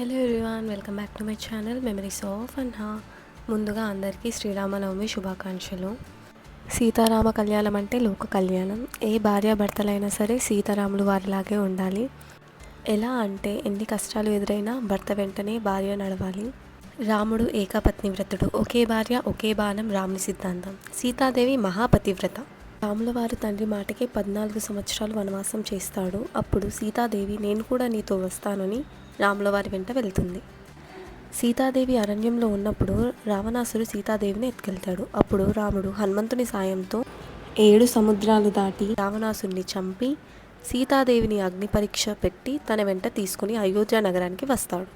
Hello everyone welcome back to my channel. Memories of Anha ముందుగా అందరికీ శ్రీరామనవమి శుభాకాంక్షలు. సీతారామ కళ్యాణం అంటే లోక కళ్యాణం. ఏ భార్యాభర్తలైనా సరే సీతారాములు వారిలాగే ఉండాలి. ఎలా అంటే ఎన్ని కష్టాలు ఎదురైనా భర్త వెంటనే భార్య నడవాలి. రాముడు ఏకపత్ని వ్రతుడు. ఒకే భార్య ఒకే బాణం రాముని సిద్ధాంతం. సీతాదేవి మహాపతివ్రత రాముల వారి తండ్రి మాటకి పద్నాలుగు సంవత్సరాలు వనవాసం చేస్తాడు. అప్పుడు సీతాదేవి నేను కూడా నీతో వస్తానని రాముల వారి వెంట వెళ్తుంది. సీతాదేవి అరణ్యంలో ఉన్నప్పుడు రావణాసురు సీతాదేవిని ఎత్తుకెళ్తాడు. అప్పుడు రాముడు హనుమంతుని సాయంతో ఏడు సముద్రాలు దాటి రావణాసుని చంపి సీతాదేవిని అగ్ని పరీక్ష పెట్టి తన వెంట తీసుకుని అయోధ్య నగరానికి వస్తాడు.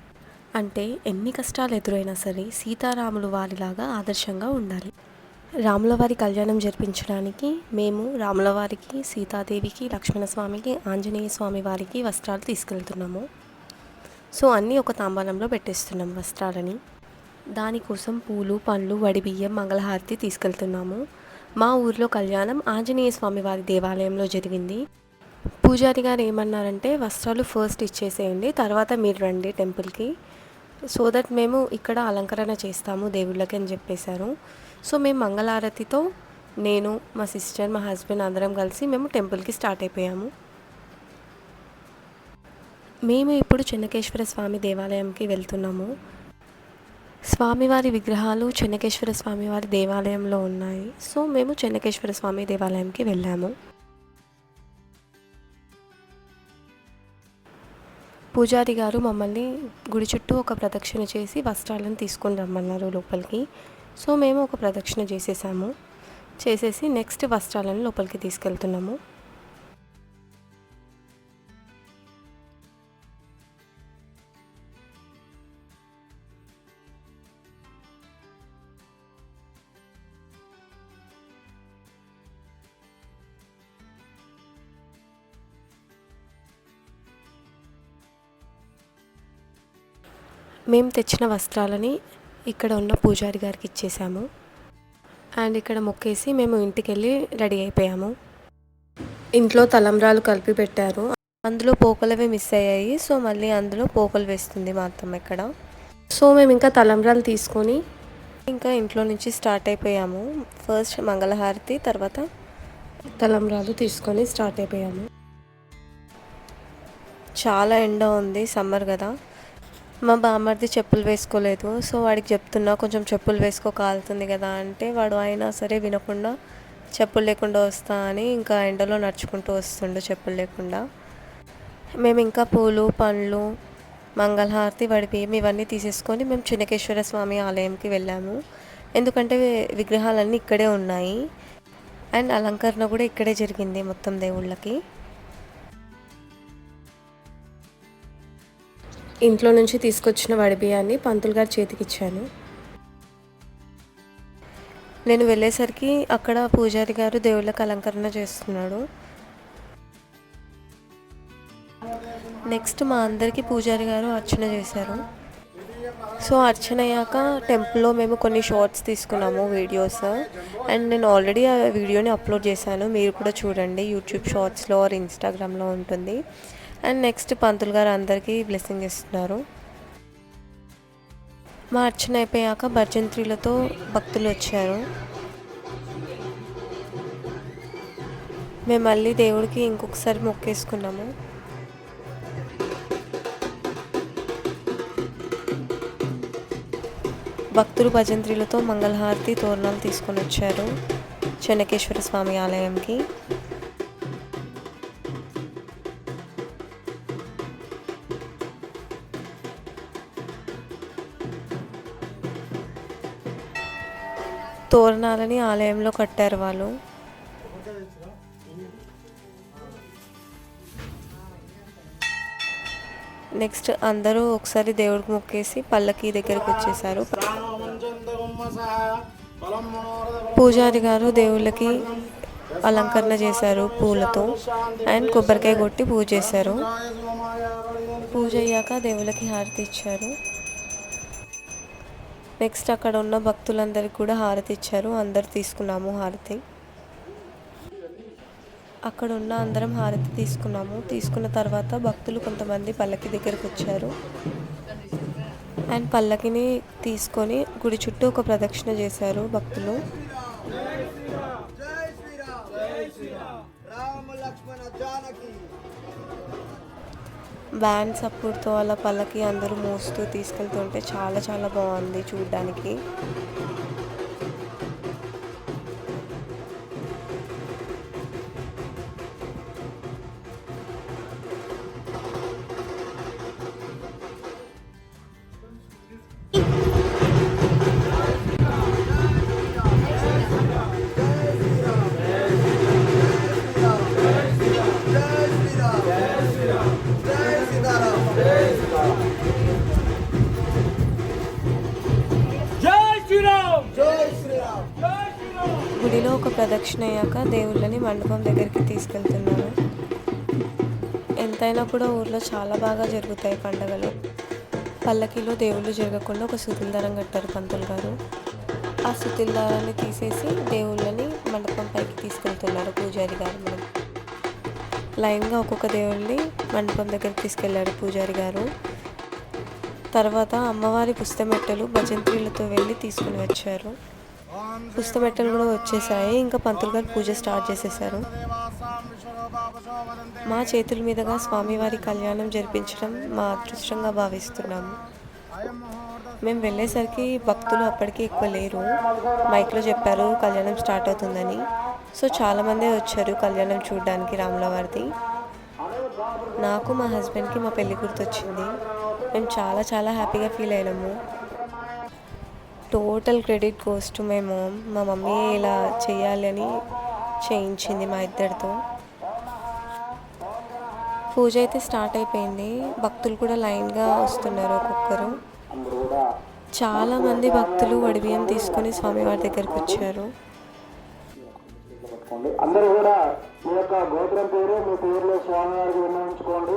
అంటే ఎన్ని కష్టాలు ఎదురైనా సరే సీతారాములు వారిలాగా ఆదర్శంగా ఉండాలి. రాములవారి కళ్యాణం జరిపించడానికి మేము రాములవారికి సీతాదేవికి లక్ష్మణస్వామికి ఆంజనేయ స్వామి వారికి వస్త్రాలు తీసుకెళ్తున్నాము. సో అన్నీ ఒక తాంబాలంలో పెట్టేస్తున్నాం వస్త్రాలని. దానికోసం పూలు పండ్లు వడిబియ్యం మంగళహారతి తీసుకెళ్తున్నాము. మా ఊర్లో కళ్యాణం ఆంజనేయ స్వామి వారి దేవాలయంలో జరిగింది. పూజారి గారు ఏమన్నారంటే వస్త్రాలు ఫస్ట్ ఇచ్చేసేయండి తర్వాత మీరు రండి టెంపుల్కి. సో దట్ మేము ఇక్కడ అలంకరణ చేస్తాము దేవుళ్ళకి అని చెప్పేశారు. సో మేము మంగళారతితో నేను మా సిస్టర్ మా హస్బెండ్ అందరం కలిసి మేము టెంపుల్కి స్టార్ట్ అయిపోయాము. మేము ఇప్పుడు చెన్నకేశ్వర స్వామి దేవాలయంకి వెళ్తున్నాము. స్వామివారి విగ్రహాలు చెన్నకేశ్వర స్వామివారి దేవాలయంలో ఉన్నాయి. సో మేము చెన్నకేశ్వర స్వామి దేవాలయంకి వెళ్ళాము. పూజారి గారు మమ్మల్ని గుడి చుట్టూ ఒక ప్రదక్షిణ చేసి వస్త్రాలను తీసుకొని రమ్మన్నారు లోపలికి. సో మేము ఒక ప్రదక్షిణ చేసేసాము. చేసేసి నెక్స్ట్ వస్త్రాలను లోపలికి తీసుకెళ్తున్నాము. మేము తెచ్చిన వస్త్రాలని ఇక్కడ ఉన్న పూజారి గారికి ఇచ్చేసాము. అండ్ ఇక్కడ మొక్కేసి మేము ఇంటికి వెళ్ళి రెడీ అయిపోయాము. ఇంట్లో తలంబ్రాలు కలిపి పెట్టారు. అందులో పోకలవే మిస్ అయ్యాయి. సో మళ్ళీ అందులో పోకలు వేస్తుంది మా అత్తమ్మ ఇక్కడ సో మేము ఇంకా తలంబ్రాలు తీసుకొని ఇంకా ఇంట్లో నుంచి స్టార్ట్ అయిపోయాము. ఫస్ట్ మంగళహారతి తర్వాత తలంబ్రాలు తీసుకొని స్టార్ట్ అయిపోయాము. చాలా ఎండ ఉంది సమ్మర్ కదా. మా బామ్మర్ది చెప్పులు వేసుకోలేదు. సో వాడికి చెప్తున్నా కొంచెం చెప్పులు వేసుకో కాలుతుంది కదా అంటే వాడు అయినా సరే వినకుండా చెప్పులు లేకుండా వస్తా అని ఇంకా ఎండలో నడుచుకుంటూ వస్తుండు చెప్పులు లేకుండా. మేము ఇంకా పూలు పండ్లు మంగళహారతి వడిబియ్యం ఇవన్నీ తీసేసుకొని మేము చిన్నకేశ్వర స్వామి ఆలయంకి వెళ్ళాము. ఎందుకంటే విగ్రహాలన్నీ ఇక్కడే ఉన్నాయి. అండ్ అలంకరణ కూడా ఇక్కడే జరిగింది మొత్తం దేవుళ్ళకి. ఇంట్లో నుంచి తీసుకొచ్చిన వడి బియ్యాన్ని పంతులు గారి చేతికి ఇచ్చాను నేను వెళ్ళేసరికి అక్కడ పూజారి గారు దేవుళ్ళకి అలంకరణ చేస్తున్నాడు. నెక్స్ట్ మా అందరికీ పూజారి గారు అర్చన చేశారు. సో అర్చన అయ్యాక టెంపుల్లో మేము కొన్ని షార్ట్స్ తీసుకున్నాము వీడియోస్. అండ్ నేను ఆల్రెడీ ఆ వీడియోని అప్లోడ్ చేశాను. మీరు కూడా చూడండి యూట్యూబ్ షార్ట్స్లో ఆర్ ఇన్స్టాగ్రామ్లో ఉంటుంది. అండ్ నెక్స్ట్ పంతులు గారు అందరికీ బ్లెస్సింగ్ ఇస్తున్నారు మా అర్చన అయిపోయాక భర్జంత్రులతో భక్తులు వచ్చారు. మేము మళ్ళీ దేవుడికి ఇంకొకసారి మొక్కేసుకున్నాము. భక్తులు భజంత్రిలతో మంగళహారతి తోరణాలు తీసుకొని వచ్చారు. చెన్నకేశ్వర స్వామి ఆలయంకి. తోరణాలని ఆలయంలో కట్టారు వాళ్ళు. నెక్స్ట్ అందరూ ఒకసారి దేవుడికి మొక్కేసి పల్లకి దగ్గరికి వచ్చేసారు. పూజారి గారు దేవుళ్ళకి అలంకరణ చేశారు పూలతో అండ్ కొబ్బరికాయ కొట్టి పూజ చేశారు. పూజ అయ్యాక దేవుళ్ళకి హారతి ఇచ్చారు. నెక్స్ట్ అక్కడ ఉన్న భక్తులందరికీ కూడా హారతి ఇచ్చారు. అందరు తీసుకున్నాము హారతి. అక్కడ ఉన్న అందరం హారతి తీసుకున్నాము. తీసుకున్న తర్వాత భక్తులు కొంతమంది పల్లకి దగ్గరకు వచ్చారు. అండ్ పల్లకిని తీసుకొని గుడి చుట్టూ ఒక ప్రదక్షిణ చేశారు భక్తులు. బ్యాండ్ సపోర్ట్తో అలా పల్లకి అందరూ మోస్తూ తీసుకెళ్తుంటే చాలా చాలా బాగుంది చూడ్డానికి. గుడిలో ఒక ప్రదక్షిణ అయ్యాక దేవుళ్ళని మండపం దగ్గరికి తీసుకెళ్తున్నారు. ఎంతైనా కూడా ఊర్లో చాలా బాగా జరుగుతాయి పండగలు. పల్లకిలో దేవుళ్ళు జరగకుండా ఒక సుతిల్దారం కట్టారు పంతులు గారు. ఆ సుతిల్దారాన్ని తీసేసి దేవుళ్ళని మండపం పైకి తీసుకెళ్తున్నారు పూజారి గారు మనం లైన్గా ఒక్కొక్క దేవుళ్ళని మండపం దగ్గరికి తీసుకెళ్ళారు పూజారి గారు. తర్వాత అమ్మవారి పుస్తమెట్టలు భజంత్రీలతో వెళ్ళి తీసుకుని వచ్చారు. పుస్తమెట్టలు కూడా వచ్చేసాయి. ఇంకా పంతులు గారు పూజ స్టార్ట్ చేసేసారు. మా చేతుల మీదుగా స్వామివారి కళ్యాణం జరిపించడం మా అదృష్టంగా భావిస్తున్నాము. మేము వెళ్ళేసరికి భక్తులు అప్పటికి ఎక్కువ లేరు. మైక్లో చెప్పారు కళ్యాణం స్టార్ట్ అవుతుందని. సో చాలామందే వచ్చారు కళ్యాణం చూడడానికి రాములవారిది. నాకు మా హస్బెండ్కి మా పెళ్ళి గుర్తొచ్చింది. మేము చాలా చాలా హ్యాపీగా feel అయినాము. Total credit goes to my మా మమ్మీ ఇలా చేయాలి అని చేయించింది మా ఇద్దరితో. పూజ అయితే స్టార్ట్ అయిపోయింది. భక్తులు కూడా లైన్గా వస్తున్నారు ఒక్కొక్కరు. చాలామంది భక్తులు వడిబియ్యం తీసుకొని స్వామివారి దగ్గరికి వచ్చారు. అందరూ కూడా మీ యొక్క గోత్రం పేరు మీ పేరులో స్వామివారికి విన్నవించుకోండి.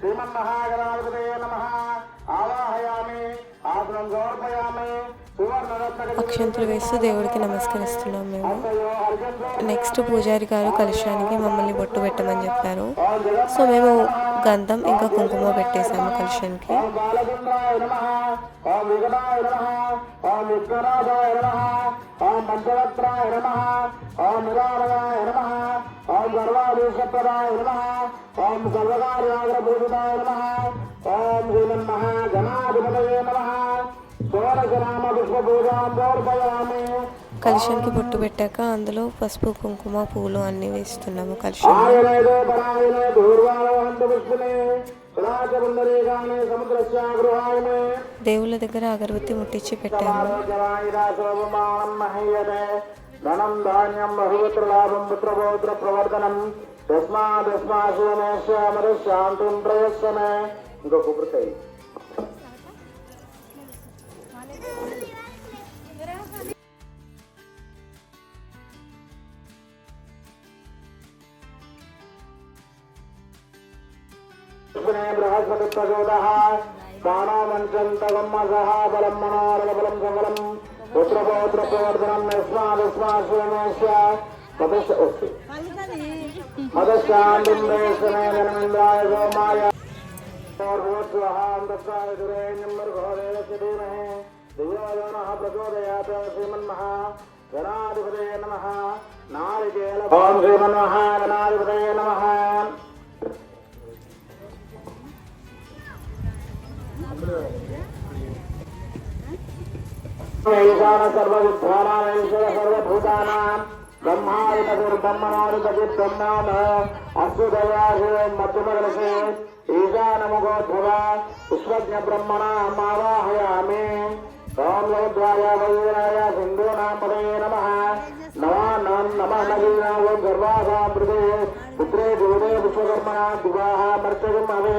శ్రీమన్మహాగణాధిపతే నమ. ఆవాహయామి ఆసనం సమర్పయామి. అక్షంతలు వేస్తూ దేవుడికి నమస్కరిస్తున్నాం మేము. నెక్స్ట్ పూజారి గారు కలుషానికి మమ్మల్ని బొట్టు పెట్టమని చెప్పారు. సో మేము గంధం ఇంకా కుంకుమ పెట్టేశాము కలుషానికి. ఓం ఓం విగడాయ నమ. ఓం విఘ్నరాజాయ నమ. ఓం పంచవత్రాయ నమ. ఓం నిరామయాయ నమ. ఓం సర్వాధీశప్రదాయ నమ ఓం సర్వకార్యాగ్రభూషితాయ నమ. ఓం శ్రీమన్మహాగణాధిపతయే నమ షోడశనామ పుష్పపూజాం సమర్పయామి కలుషానికి బొట్టు పెట్టాక అందులో పసుపు కుంకుమ పూలు అన్నీ వేస్తున్నాము సముద్రస్య గృహాయనే దేవుళ్ళ దగ్గర అగరబత్తి ముట్టించి పెట్టాము. ధనం ధాన్యం బహుపుత్ర లాభం పుత్రపౌత్ర ప్రవర్ధనం. తస్మాదస్మాశోమేశ్వర శాంతం ప్రయత్నమే ఇంకో కొబ్బరికాయ బృహస్పతి ప్రచోద బాణోమంచంతగమ్మసహ బలం మనోరమ బలం సఫలం పుత్రపౌత్ర ప్రవర్ధనం యస్మాదస్మాశోమేశ్వ మదశ వస్తు మదశాంతం దేశమే జనమింద్రాయ సోమాయ గణాధిపతయ నమ. నారికేల ఓం శ్రీమన్మహా గణాధిపతయ నమ. సర్వవిద్వానామేశ్వర సర్వభూతానాం బ్రహ్మాధిపతిర్బ్రహ్మణాధిపతి బ్రహ్మాణ అస్సుదయాశే మధ్యమగలసే ఈశానముగోద్భవ విశ్వజ్ఞ బ్రహ్మణ మావాహయామి ఓం లౌద్వాయ వైరాయ సింధూనాం పదే నమ నవాన్నాం నమ నవీనా ఓం గర్వాసా మృదే పుత్రే దేవే విశ్వకర్మణ దివాహ మర్చయం అవే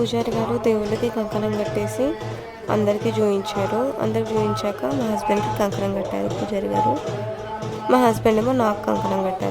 పూజారి గారు దేవుళ్ళకి కంకణం కట్టేసి అందరికీ చూయించారు అందరికి చూపించాక మా హస్బెండ్కి కంకణం కట్టారు పూజారి గారు. మా హస్బెండ్ ఏమో నాకు కంకణం కట్టారు.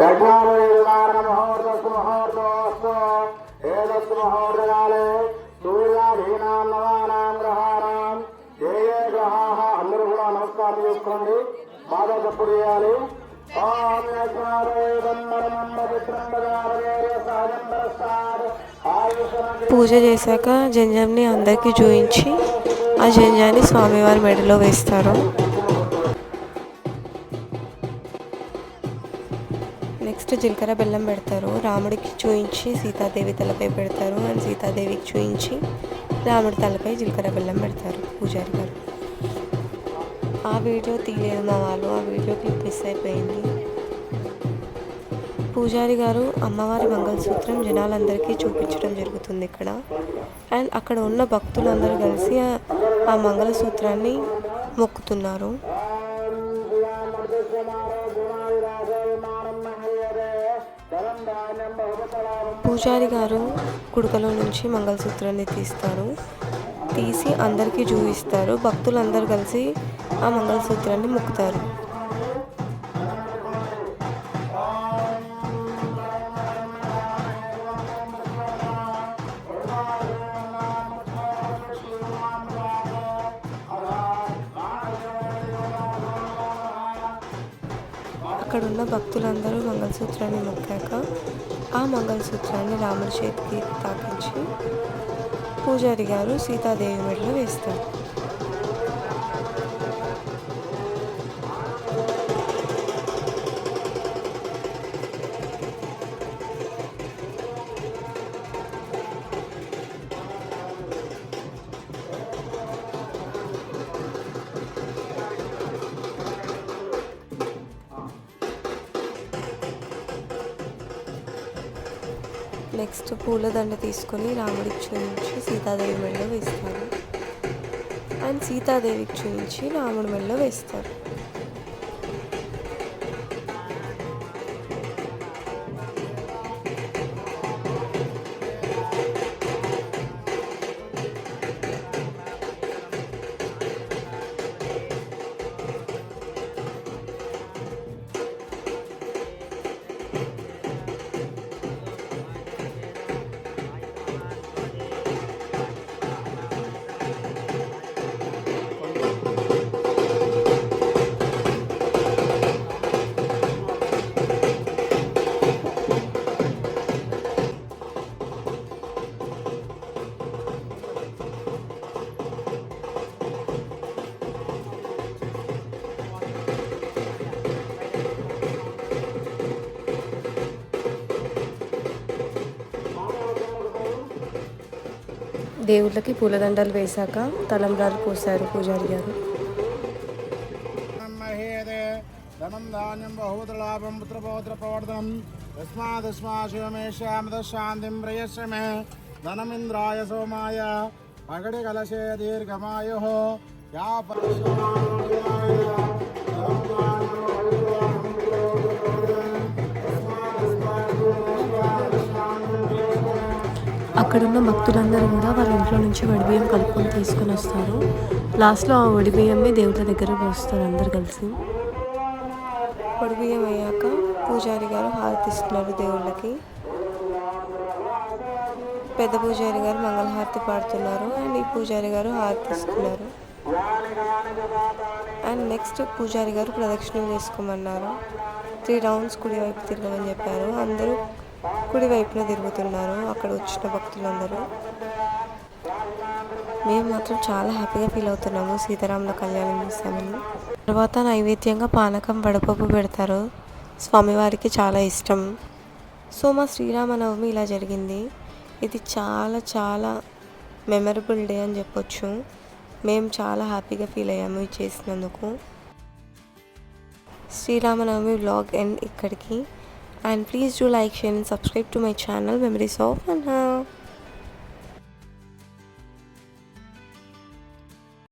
యజ్ఞానముహూర్తస్సు ముహూర్తోస్తు ఏదస్సు ముహూర్తకాలే సూర్యాధీనాం నవానాం గ్రహాణం ఏ ఏ అందరూ కూడా నమస్కారం చేసుకోండి బాగా తప్పు చేయాలి ఓం పూజ చేశాక జంజంని అందరికీ చూపించి ఆ జంజాన్ని స్వామివారి మెడలో వేస్తారు. నెక్స్ట్ జీలకర్ర బెల్లం పెడతారు. రాముడికి చూయించి సీతాదేవి తలపై పెడతారు. అండ్ సీతాదేవికి చూయించి రాముడి తలపై జీలకర్ర బెల్లం పెడతారు పూజారి గారు. ఆ వీడియో తీయలేదు మా వాళ్ళు ఆ వీడియో క్లిప్ మిస్ అయిపోయింది. పూజారి గారు అమ్మవారి మంగళసూత్రం జనాలందరికీ చూపించడం జరుగుతుంది ఇక్కడ. అండ్ అక్కడ ఉన్న భక్తులందరూ కలిసి ఆ- ఆ మంగళసూత్రాన్ని మొక్కుతున్నారు. పూజారి గారు కుడుకలో నుంచి మంగళసూత్రాన్ని తీస్తారు. తీసి అందరికీ చూపిస్తారు. భక్తులందరూ కలిసి ఆ మంగళసూత్రాన్ని మొక్కుతారు. అక్కడున్న భక్తులందరూ మంగళసూత్రాన్ని మొక్కాక ఆ మంగళసూత్రాన్ని రాముడి చేతికి తాకించి పూజారి గారు సీతాదేవి మెడలో వేస్తారు. నెక్స్ట్ పూలదండ తీసుకొని రాముడికి చూపించి సీతాదేవి మెడలో వేస్తారు. అండ్ సీతాదేవికి చూపించి రాముడి మెడలో వేస్తారు. దేవుళ్ళకి పూలదండలు వేశాక తలంబ్రాలు పోశారు పూజారి గారు. ధనం ధాన్యం బహూతలాభం పుత్రపౌత్ర ప్రవర్ధనం. యస్మాదస్మా శివమేష్యామద శాంతిం ధనమింద్రాయ సోమాయ. పగడి కలశే దీర్ఘమాయు. యా అక్కడున్న భక్తులందరూ కూడా వాళ్ళ ఇంట్లో నుంచి వడిబియ్యం కలుపుకొని తీసుకొని వస్తారు. లాస్ట్లో ఆ వడిబియ్యంని దేవుళ్ళ దగ్గర పోస్తారు అందరు కలిసి. వడిబియ్యం అయ్యాక పూజారి గారు హారతిస్తున్నారు దేవుళ్ళకి. పెద్ద పూజారి గారు మంగళహారతి పాడుతున్నారు అండ్ ఈ పూజారి గారు హారతిస్తున్నారు. అండ్ నెక్స్ట్ పూజారి గారు ప్రదక్షిణం చేసుకోమన్నారు. త్రీ రౌండ్స్ కుడివైపు తిరగమని చెప్పారు. అందరూ కుడి వైపున తిరుగుతున్నారు. అక్కడ వచ్చిన భక్తులందరూ. మేము మాత్రం చాలా హ్యాపీగా ఫీల్ అవుతున్నాము సీతారాముల కళ్యాణం చేస్తామని తర్వాత నైవేద్యంగా పానకం వడపప్పు పెడతారు. స్వామివారికి చాలా ఇష్టం. సో మా శ్రీరామనవమి ఇలా జరిగింది. ఇది చాలా చాలా మెమరబుల్ డే అని చెప్పొచ్చు. మేము చాలా హ్యాపీగా ఫీల్ అయ్యాము ఇది చేసినందుకు. శ్రీరామనవమి వ్లాగ్ ఎండ్ ఇక్కడికి. and please do like share and subscribe to my channel memories of